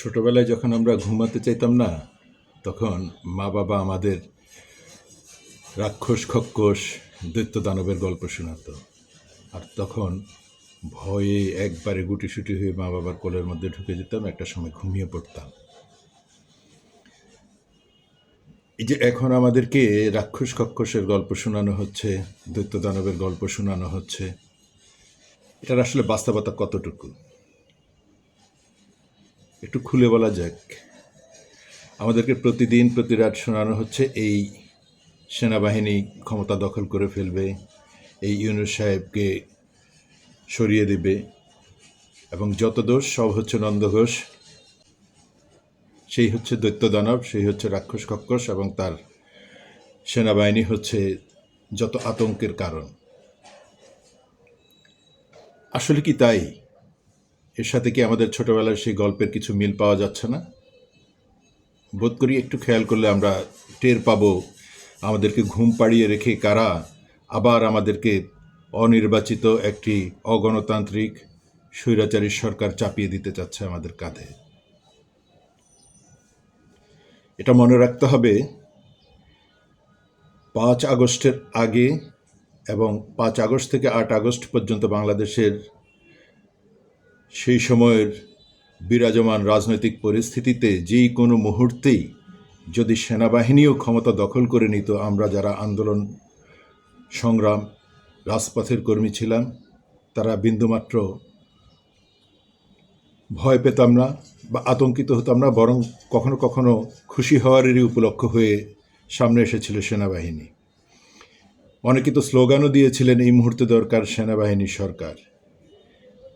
ছোটবেলায় যখন আমরা ঘুমাতে চাইতাম না, তখন মা বাবা আমাদের রাক্ষস, খক্কস দৈত্য দানবের গল্প শোনাতো। আর তখন ভয়ে একবারে গুটিসুটি হয়ে মা বাবার কোলের মধ্যে ঢুকে যেতাম, একটা সময় ঘুমিয়ে পড়তাম। এই যে এখন আমাদেরকে রাক্ষস, খক্কসের গল্প শোনানো হচ্ছে দৈত্য দানবের গল্প শোনানো হচ্ছে, এটার আসলে বাস্তবতা কতটুকু? একটু খুলে বলা যাক। আমাদেরকে প্রতিদিন প্রতি রাত শোনানো হচ্ছে এই সেনাবাহিনী ক্ষমতা দখল করে ফেলবে, এই ইউনুস সাহেবকে সরিয়ে দেবে এবং যত দোষ, সব হচ্ছে নন্দ ঘোষ সেই হচ্ছে দৈত্য দানব সেই হচ্ছে রাক্ষস কক্ষস এবং তার সেনাবাহিনী হচ্ছে যত আতঙ্কের কারণ। আসলে কি তাই? এর সাথে কি আমাদের ছোটবেলার সেই গল্পের কিছু মিল পাওয়া যাচ্ছে না? বোধ করি একটু খেয়াল করলে আমরা টের পাবো, আমাদেরকে ঘুম পাড়িয়ে রেখে কারা আবার আমাদেরকে অনির্বাচিত একটি অগণতান্ত্রিক স্বৈরাচারী সরকার চাপিয়ে দিতে চাচ্ছে আমাদের কাঁধে। এটা মনে রাখতে হবে, পাঁচ আগস্টের আগে এবং পাঁচ আগস্ট থেকে আট আগস্ট পর্যন্ত বাংলাদেশের সেই সময়ের বিরাজমান রাজনৈতিক পরিস্থিতিতে যেই কোনো মুহূর্তেই যদি সেনাবাহিনীও ক্ষমতা দখল করে নিত, আমরা যারা আন্দোলন সংগ্রাম, রাজপথের কর্মী ছিলাম, তারা বিন্দুমাত্র ভয় পেতাম না বা আতঙ্কিত হতাম না, বরং কখনো কখনো খুশি হওয়ারই উপলক্ষ হয়ে সামনে এসেছিল সেনাবাহিনী। অনেকে তো স্লোগানও দিয়েছিলেন, এই মুহূর্তে দরকার সেনাবাহিনী সরকার।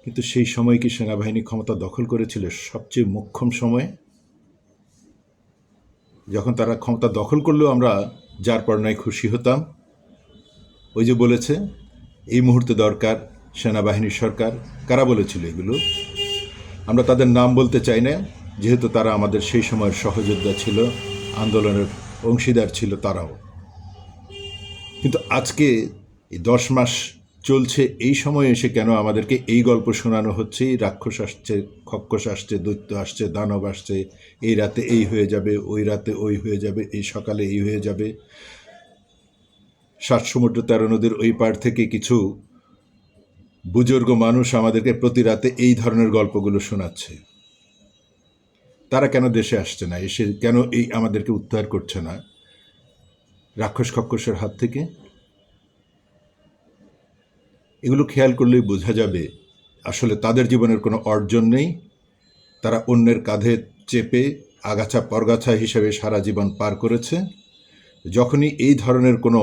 কিন্তু সেই সময় কি সেনাবাহিনী ক্ষমতা দখল করেছিল সবচেয়ে মোক্ষম সময়ে? যখন তারা ক্ষমতা দখল করলেও আমরা যার পর নাই খুশি হতাম। ওই যে বলেছে, এই মুহূর্তে দরকার সেনাবাহিনী সরকার। কারা বলেছিল এগুলো? আমরা তাদের নাম বলতে চাই না। যেহেতু তারা আমাদের সেই সময়ের সহযোদ্ধা ছিল, আন্দোলনের অংশীদার ছিল তারাও। কিন্তু আজকে এই দশ মাস চলছে এই সময়ে এসে কেন আমাদেরকে এই গল্প শোনানো হচ্ছে? রাক্ষস আসছে, খক্ষস আসছে, দৈত্য আসছে, দানব আসছে, এই রাতে এই হয়ে যাবে, ওই রাতে ওই হয়ে যাবে, এই সকালে এই হয়ে যাবে। সাত সমুদ্র তেরো নদীর ওই পার থেকে কিছু বুজুর্গ মানুষ আমাদেরকে প্রতি রাতে এই ধরনের গল্পগুলো শোনাচ্ছে। তারা কেন দেশে আসছে না? এসে কেন এই আমাদেরকে উদ্ধার করছে না? রাক্ষস খক্ষসের হাত থেকে এগুলো খেয়াল করলেই বোঝা যাবে, আসলে তাদের জীবনের কোনো অর্জন নেই। তারা অন্যের কাঁধে চেপে আগাছা পরগাছা হিসেবে সারা জীবন পার করেছে। যখনই এই ধরনের কোনো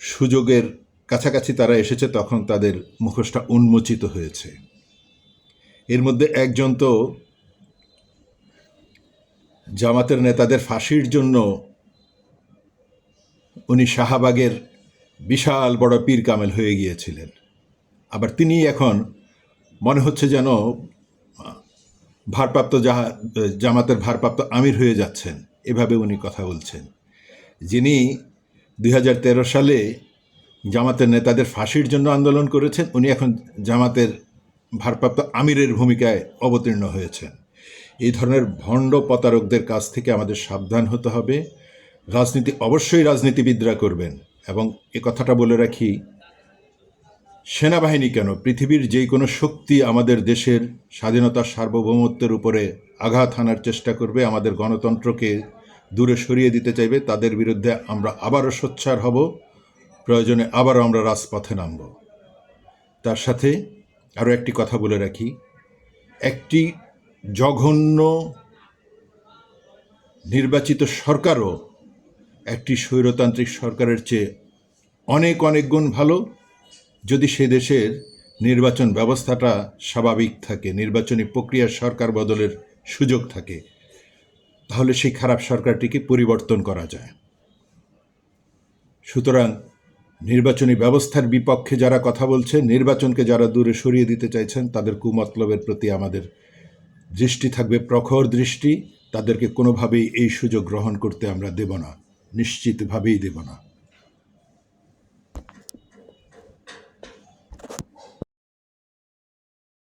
সুযোগের কাছাকাছি তারা এসেছে, তখন তাদের মুখোশটা উন্মোচিত হয়েছে। এর মধ্যে একজন তো জামাতের নেতাদের ফাঁসির জন্য উনি শাহবাগের বিশাল বড় পীর কামেল হয়ে গিয়েছিলেন। আবার তিনি এখন মনে হচ্ছে যেন ভারপ্রাপ্ত জাহা, জামাতের ভারপ্রাপ্ত আমির হয়ে যাচ্ছেন। এভাবে উনি কথা বলছেন। যিনি দু হাজার তেরো সালে জামাতের নেতাদের ফাঁসির জন্য আন্দোলন করেছেন, উনি এখন জামাতের ভারপ্রাপ্ত আমিরের ভূমিকায় অবতীর্ণ হয়েছেন। এই ধরনের ভণ্ড প্রতারকদের কাছ থেকে আমাদের সাবধান হতে হবে। রাজনীতি, অবশ্যই রাজনীতিবিদরা করবেন। এবং এ কথাটা বলে রাখি, সেনাবাহিনী কেন? পৃথিবীর যে কোনো শক্তি আমাদের দেশের স্বাধীনতা সার্বভৌমত্বের উপরে আঘাত হানার চেষ্টা করবে, আমাদের গণতন্ত্রকে দূরে সরিয়ে দিতে চাইবে, তাদের বিরুদ্ধে আমরা আবারও সোচ্চার হব, প্রয়োজনে আবারও আমরা রাজপথে নামব। তার সাথে আরও একটি কথা বলে রাখি, একটি জঘন্য নির্বাচিত সরকারও একটি স্বৈরতান্ত্রিক সরকারের চেয়ে অনেক অনেক গুণ ভালো যদি সে দেশের নির্বাচন ব্যবস্থাটা স্বাভাবিক থাকে, নির্বাচনী প্রক্রিয়ার সরকার বদলের সুযোগ থাকে, তাহলে সেই খারাপ সরকারটিকে পরিবর্তন করা যায়। সুতরাং নির্বাচনী ব্যবস্থার বিপক্ষে যারা কথা বলছে, নির্বাচনকে যারা দূরে সরিয়ে দিতে চাইছেন, তাদের কুমতলবের প্রতি আমাদের দৃষ্টি থাকবে প্রখর দৃষ্টি। তাদেরকে কোনোভাবেই এই সুযোগ গ্রহণ করতে আমরা দেব না। নিশ্চিতভাবেই দেব না।